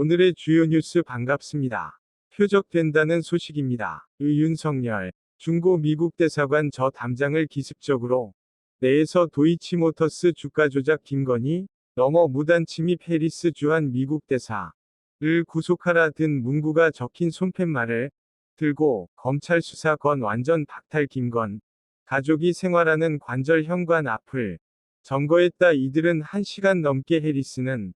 오늘의 주요 뉴스 반갑습니다. 표적된다는 소식입니다. 의윤석열, 중고 미국 대사관 저 담장을 기습적으로 내에서 도이치모터스 주가 조작 김건희, 넘어 무단 침입 해리스 주한 미국 대사를 구속하라 든 문구가 적힌 손팻말을 들고 검찰 수사 건 완전 박탈 김건 가족이 생활하는 관절 현관 앞을 점거했다 이들은 1시간 넘게 해리스는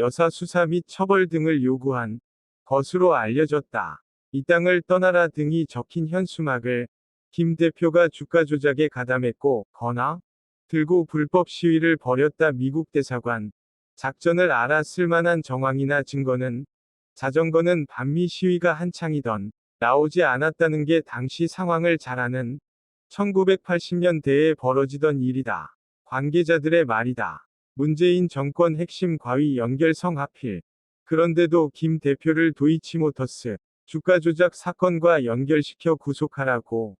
여사 수사 및 처벌 등을 요구한 것으로 알려졌다. 이 땅을 떠나라 등이 적힌 현수막을 김 대표가 주가 조작에 가담했고 거나 들고 불법 시위를 벌였다 미국 대사관 작전을 알아 쓸만한 정황이나 증거는 자전거는 반미 시위가 한창이던 나오지 않았다는 게 당시 상황을 잘 아는 1980년대에 벌어지던 일이다. 관계자들의 말이다. 문재인 정권 핵심 과위 연결성 하필. 그런데도 김 대표를 도이치모터스 주가 조작 사건과 연결시켜 구속하라고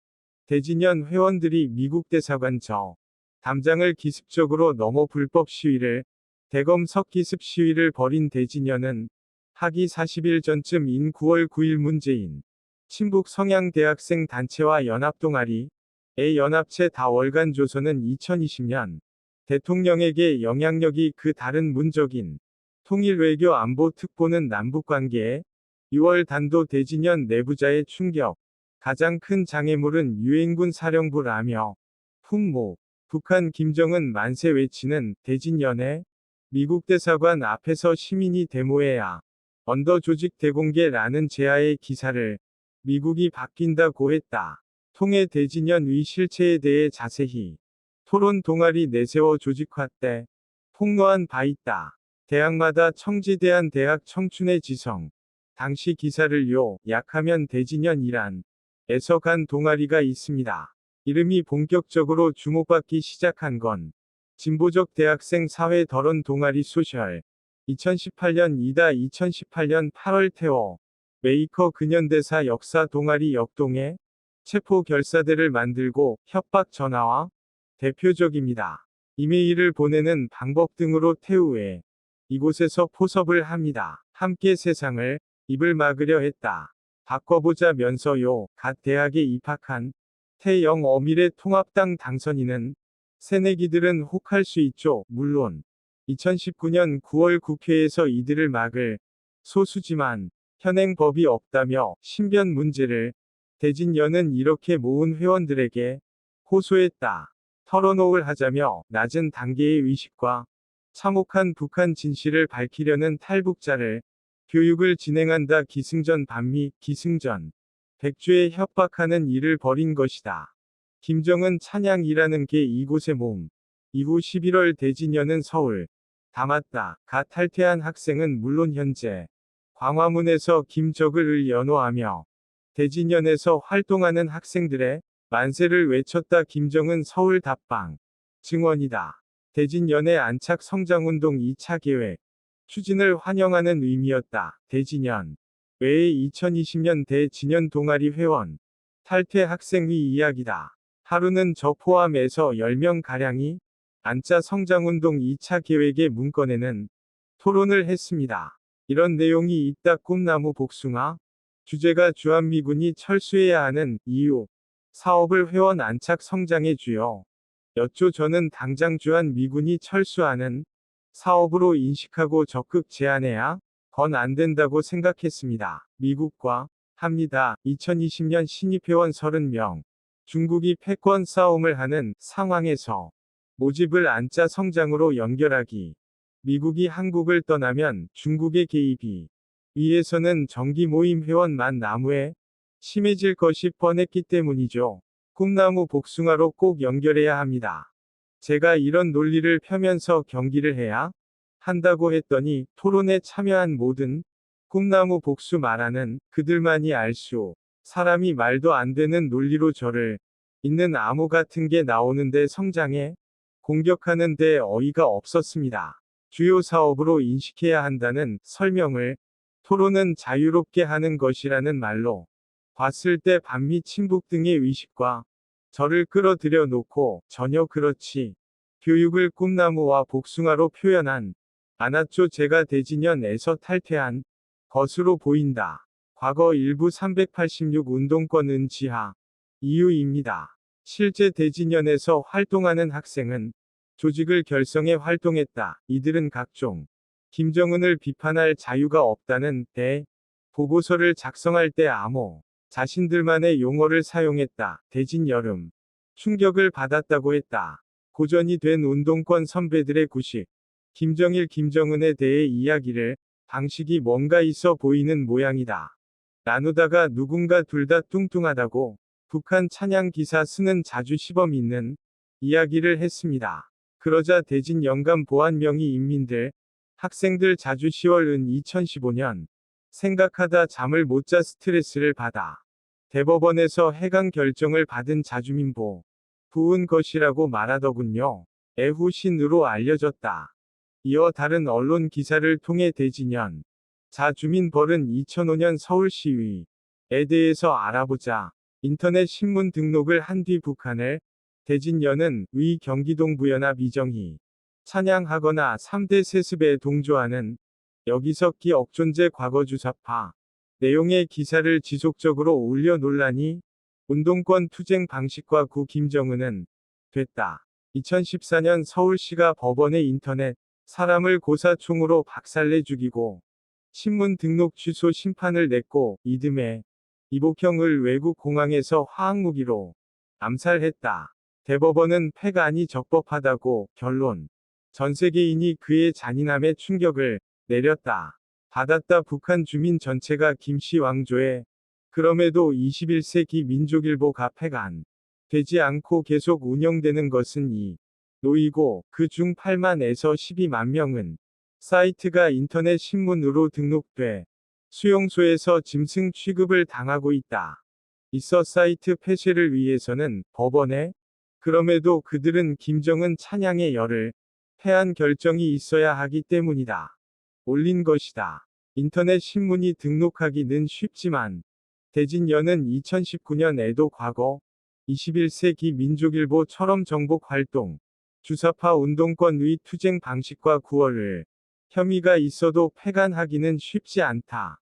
대진연 회원들이 미국 대사관 저 담장을 기습적으로 넘어 불법 시위를 대검석 기습 시위를 벌인 대진연은 하기 40일 전쯤인 9월 9일 문재인 친북 성향 대학생 단체와 연합 동아리 의 연합체 다월간 조선은 2020년 대통령에게 영향력이 그 다른 문적인 통일 외교 안보 특보는 남북 관계에 6월 단도 대진연 내부자의 충격 가장 큰 장애물은 유엔군 사령부라며 풍모 북한 김정은 만세 외치는 대진연의 미국 대사관 앞에서 시민이 데모해야 언더 조직 대공개라는 제하의 기사를 미국이 바뀐다고 했다. 통해 대진연 위 실체에 대해 자세히 토론 동아리 내세워 조직화 때 폭로한 바 있다. 대학마다 청지대한 대학 청춘의 지성. 당시 기사를 요 약하면 대진연이란 에서 간 동아리가 있습니다. 이름이 본격적으로 주목받기 시작한 건 진보적 대학생 사회 덜은 동아리 소셜 2018년 이다 2018년 8월 태워 메이커 근현대사 역사 동아리 역동에 체포 결사대를 만들고 협박 전화와 대표적입니다. 이메일을 보내는 방법 등으로 태우에 이곳에서 포섭을 합니다. 함께 세상을 입을 막으려 했다. 바꿔보자면서요. 갓 대학에 입학한 태영 어미래 통합당 당선인은 새내기들은 혹할 수 있죠. 물론 2019년 9월 국회에서 이들을 막을 소수지만 현행 법이 없다며 신변 문제를 대진 연은 이렇게 모은 회원들에게 호소했다. 털어놓을 하자며 낮은 단계의 의식과 참혹한 북한 진실을 밝히려는 탈북자를 교육을 진행한다 기승전 반미 기승전 백주에 협박하는 일을 벌인 것이다. 김정은 찬양이라는 게 이곳의 몸. 이후 11월 대진연은 서울 담았다. 가 탈퇴한 학생은 물론 현재 광화문에서 김적을 연호하며 대진연에서 활동하는 학생들의 만세를 외쳤다 김정은 서울 답방 증언이다. 대진연의 안착 성장운동 2차 계획 추진을 환영하는 의미였다. 대진연 외에 2020년 대진연 동아리 회원 탈퇴 학생의 이야기다. 하루는 저 포함해서 10명가량이 안짜 성장운동 2차 계획의 문건에는 토론을 했습니다. 이런 내용이 있다 꿈나무 복숭아 주제가 주한미군이 철수해야 하는 이유 사업을 회원 안착 성장해 주요. 여쭈 저는 당장 주한 미군이 철수하는 사업으로 인식하고 적극 제안해야 건 안 된다고 생각했습니다. 미국과 합니다. 2020년 신입회원 30명. 중국이 패권 싸움을 하는 상황에서 모집을 안짜 성장으로 연결하기. 미국이 한국을 떠나면 중국의 개입이 위에서는 정기 모임 회원만 나무에 심해질 것이 뻔했기 때문이죠. 꿈나무 복숭아로 꼭 연결해야 합니다. 제가 이런 논리를 펴면서 경기를 해야 한다고 했더니 토론에 참여한 모든 꿈나무 복수 말하는 그들만이 알 수 사람이 말도 안 되는 논리로 저를 있는 암호 같은 게 나오는데 성장해 공격하는데 어이가 없었습니다. 주요 사업으로 인식해야 한다는 설명을 토론은 자유롭게 하는 것이라는 말로 봤을 때 반미 친북 등의 의식과 저를 끌어들여 놓고 전혀 그렇지 교육을 꿈나무와 복숭아로 표현한 않았죠 제가 대진연에서 탈퇴한 것으로 보인다. 과거 일부 386 운동권은 지하 이유입니다. 실제 대진연에서 활동하는 학생은 조직을 결성해 활동했다. 이들은 각종 김정은을 비판할 자유가 없다는 대 보고서를 작성할 때 암호 자신들만의 용어를 사용했다. 대진 여름 충격을 받았다고 했다. 고전이 된 운동권 선배들의 구식 김정일 김정은에 대해 이야기를 방식이 뭔가 있어 보이는 모양이다. 나누다가 누군가 둘 다 뚱뚱하다고 북한 찬양 기사 쓰는 자주 시범 있는 이야기를 했습니다. 그러자 대진 영감 보안명의 인민들 학생들 자주 10월 은 2015년 생각하다 잠을 못 자 스트레스를 받아 대법원에서 해강 결정을 받은 자주민보. 부은 것이라고 말하더군요. 애후신으로 알려졌다. 이어 다른 언론 기사를 통해 대진연. 자주민 벌은 2005년 서울 시위에 대해서 알아보자. 인터넷 신문 등록을 한 뒤 북한을. 대진연은 위 경기동 부연합 이정희. 찬양하거나 3대 세습에 동조하는. 여기서 기 억존재 과거주사파 내용의 기사를 지속적으로 올려 논란이 운동권 투쟁 방식과 구 김정은은 됐다. 2014년 서울시가 법원에 인터넷 사람을 고사총으로 박살내 죽이고 신문 등록 취소 심판을 냈고 이듬해 이복형을 외국 공항에서 화학무기로 암살했다. 대법원은 폐간이 적법하다고 결론. 전 세계인이 그의 잔인함에 충격을 내렸다. 받았다 북한 주민 전체가 김씨 왕조에 그럼에도 21세기 민족일보가 폐간 되지 않고 계속 운영되는 것은 이 노이고 그 중 8만에서 12만 명은 사이트가 인터넷 신문으로 등록돼 수용소에서 짐승 취급을 당하고 있다. 있어 사이트 폐쇄를 위해서는 법원에 그럼에도 그들은 김정은 찬양의 열을 패한 결정이 있어야 하기 때문이다. 올린 것이다. 인터넷 신문이 등록하기는 쉽지만 대진연은 2019년에도 과거 21세기 민족일보처럼 정복 활동, 주사파 운동권 위 투쟁 방식과 구월을 혐의가 있어도 폐간하기는 쉽지 않다.